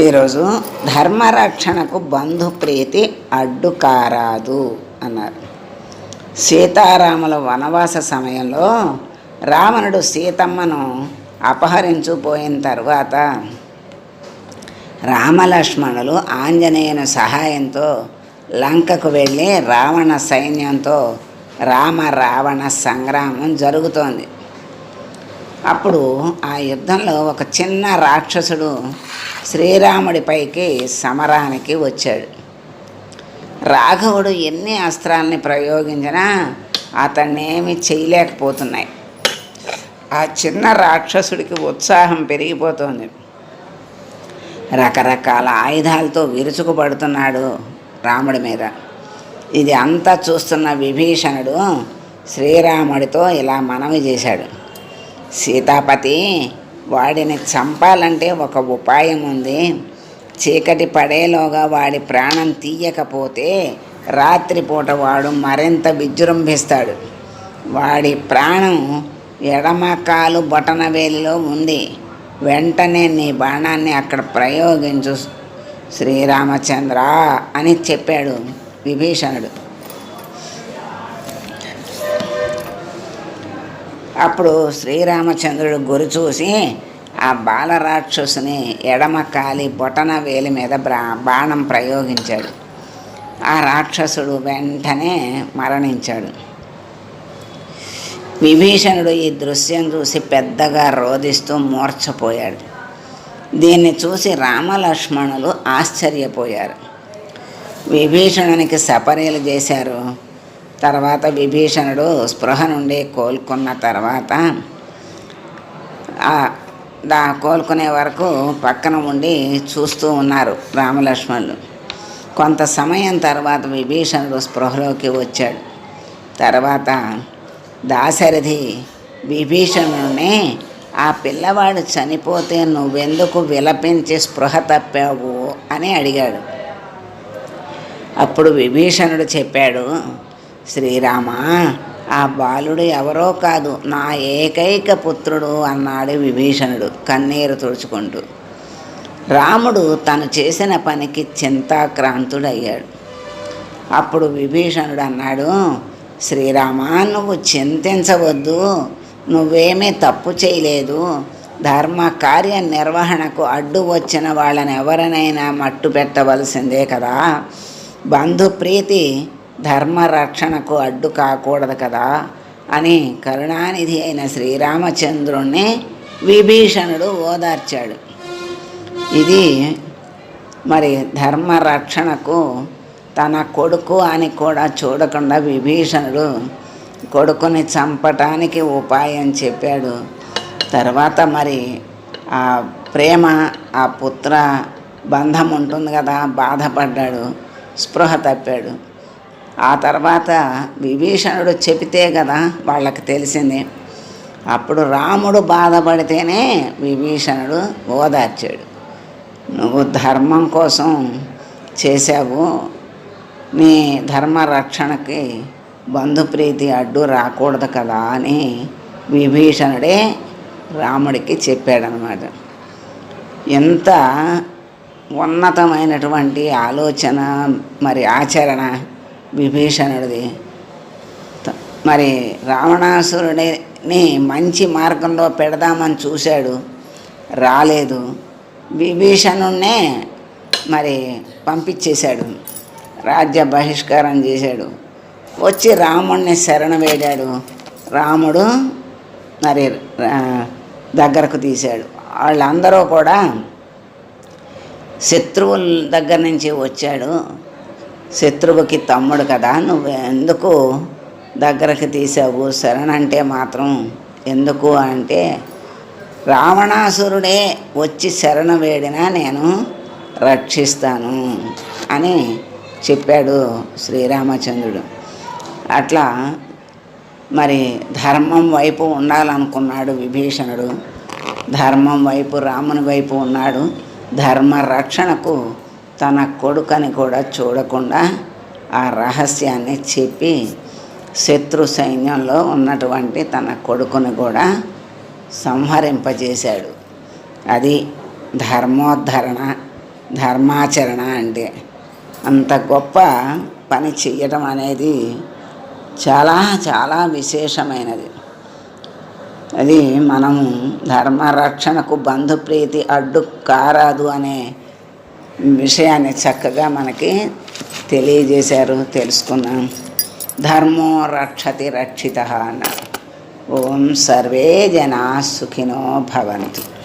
ఈరోజు ధర్మరక్షణకు బంధు ప్రీతి అడ్డు కారాదు అన్నారు. సీతారాముల వనవాస సమయంలో రావణుడు సీతమ్మను అపహరించుపోయిన తర్వాత రామలక్ష్మణులు ఆంజనేయుని సహాయంతో లంకకు వెళ్ళి రావణ సైన్యంతో రామ రావణ సంగ్రామం జరుగుతోంది. అప్పుడు ఆ యుద్ధంలో ఒక చిన్న రాక్షసుడు శ్రీరాముడిపైకి సమరానికి వచ్చాడు. రాఘవుడు ఎన్ని అస్త్రాలని ప్రయోగించినా అతన్నేమి చేయలేకపోతున్నాయి. ఆ చిన్న రాక్షసుడికి ఉత్సాహం పెరిగిపోతుంది. రకరకాల ఆయుధాలతో విరుచుకుపడుతున్నాడు రాముడి మీద. ఇది అంతా చూస్తున్న విభీషణుడు శ్రీరాముడితో ఇలా మనవి చేశాడు. సీతాపతి వాడిని చంపాలంటే ఒక ఉపాయం ఉంది. చీకటి పడేలోగా వాడి ప్రాణం తీయకపోతే రాత్రిపూట వాడు మరింత విజృంభిస్తాడు. వాడి ప్రాణం ఎడమ కాలు బొటన వేలిలో ఉంది. వెంటనే నీ బాణాన్ని అక్కడ ప్రయోగించు. శ్రీరామచంద్ర అని చెప్పాడు విభీషణుడు. అప్పుడు శ్రీరామచంద్రుడు గురి చూసి ఆ బాలరాక్షసుని ఎడమ కాలి బొటన వేలి మీద బాణం ప్రయోగించాడు. ఆ రాక్షసుడు వెంటనే మరణించాడు. విభీషణుడు ఈ దృశ్యం చూసి పెద్దగా రోధిస్తూ మూర్ఛపోయాడు. దీన్ని చూసి రామలక్ష్మణులు ఆశ్చర్యపోయారు. విభీషణునికి సపర్యలు చేశారు. తర్వాత విభీషణుడు స్పృహ నుండి కోలుకున్న తర్వాత దా కోలుకునే వరకు పక్కన ఉండి చూస్తూ ఉన్నారు రామలక్ష్మణులు. కొంత సమయం తర్వాత విభీషణుడు స్పృహలోకి వచ్చాడు. తర్వాత దాశరథి విభీషణుడిని ఆ పిల్లవాడు చనిపోతే నువ్వెందుకు విలపించి స్పృహ తప్పావు? అని అడిగాడు. అప్పుడు విభీషణుడు చెప్పాడు శ్రీరామ ఆ బాలుడు ఎవరో కాదు నా ఏకైక పుత్రుడు అన్నాడు విభీషణుడు కన్నీరు తుడుచుకుంటూ. రాముడు తను చేసిన పనికి చింతాక్రాంతుడయ్యాడు. అప్పుడు విభీషణుడు అన్నాడు శ్రీరామ నువ్వు చింతించవద్దు నువ్వేమీ తప్పు చేయలేదు. ధర్మ కార్య నిర్వహణకు అడ్డు వచ్చిన వాళ్ళని ఎవరినైనా మట్టు పెట్టవలసిందే కదా. బంధు ధర్మరక్షణకు ధర్మ రక్షణకు అడ్డు కాకూడదు కదా అని కరుణానిధి అయిన శ్రీరామచంద్రుణ్ణి విభీషణుడు ఓదార్చాడు. ఇది మరి ధర్మ రక్షణకు తన కొడుకు అని కూడా చూడకుండా విభీషణుడు కొడుకుని చంపటానికి ఉపాయం చెప్పాడు. తర్వాత మరి ఆ ప్రేమ ఆ పుత్ర బంధం ఉంటుంది కదా బాధపడ్డాడు స్పృహ తప్పాడు. ఆ తర్వాత విభీషణుడు చెబితే కదా వాళ్ళకి తెలిసింది. అప్పుడు రాముడు బాధపడితేనే విభీషణుడు ఓదార్చాడు. నువ్వు ధర్మం కోసం చేశావు. నీ ధర్మ రక్షణకి బంధుప్రీతి అడ్డు రాకూడదు కదా అని విభీషణుడే రాముడికి చెప్పాడనమాట ఎంత ఉన్నతమైనటువంటి ఆలోచన మరి ఆచరణ విభీషణుడిది. మరి రావణాసురుడిని మంచి మార్గంలో పెడదామని చూశాడు. రాలేదు. విభీషణుణ్ణే మరి పంపించేశాడు. రాజ్య బహిష్కారం చేశాడు. వచ్చి రాముణ్ణి శరణ వేడాడు. రాముడు మరి దగ్గరకు తీశాడు. వాళ్ళందరూ కూడా శత్రువుల దగ్గర నుంచి వచ్చాడు. శత్రువుకి తమ్ముడు కదా నువ్వు ఎందుకు దగ్గరకు తీసావు? శరణంటే మాత్రం ఎందుకు అంటే రావణాసురుడే వచ్చి శరణ వేడినా నేను రక్షిస్తాను అని చెప్పాడు శ్రీరామచంద్రుడు. అట్లా మరి ధర్మం వైపు ఉండాలనుకున్నాడు విభీషణుడు. ధర్మం వైపు రాముని వైపు ఉన్నాడు. ధర్మ రక్షణకు తన కొడుకని కూడా చూడకుండా ఆ రహస్యాన్ని చెప్పి శత్రు సైన్యంలో ఉన్నటువంటి తన కొడుకుని కూడా సంహరింపజేశాడు. అది ధర్మోద్ధరణ ధర్మాచరణ అంటే. అంత గొప్ప పని చెయ్యటం అనేది చాలా చాలా విశేషమైనది. అది మనము ధర్మరక్షణకు బంధుప్రీతి అడ్డు కారాదు అనే విషయాన్ని చక్కగా మనకి తెలియజేశారు తెలుసుకున్నాం. ధర్మో రక్షతి రక్షిత అన్నారు ఓం సర్వే జనా సుఖినో భవంతు.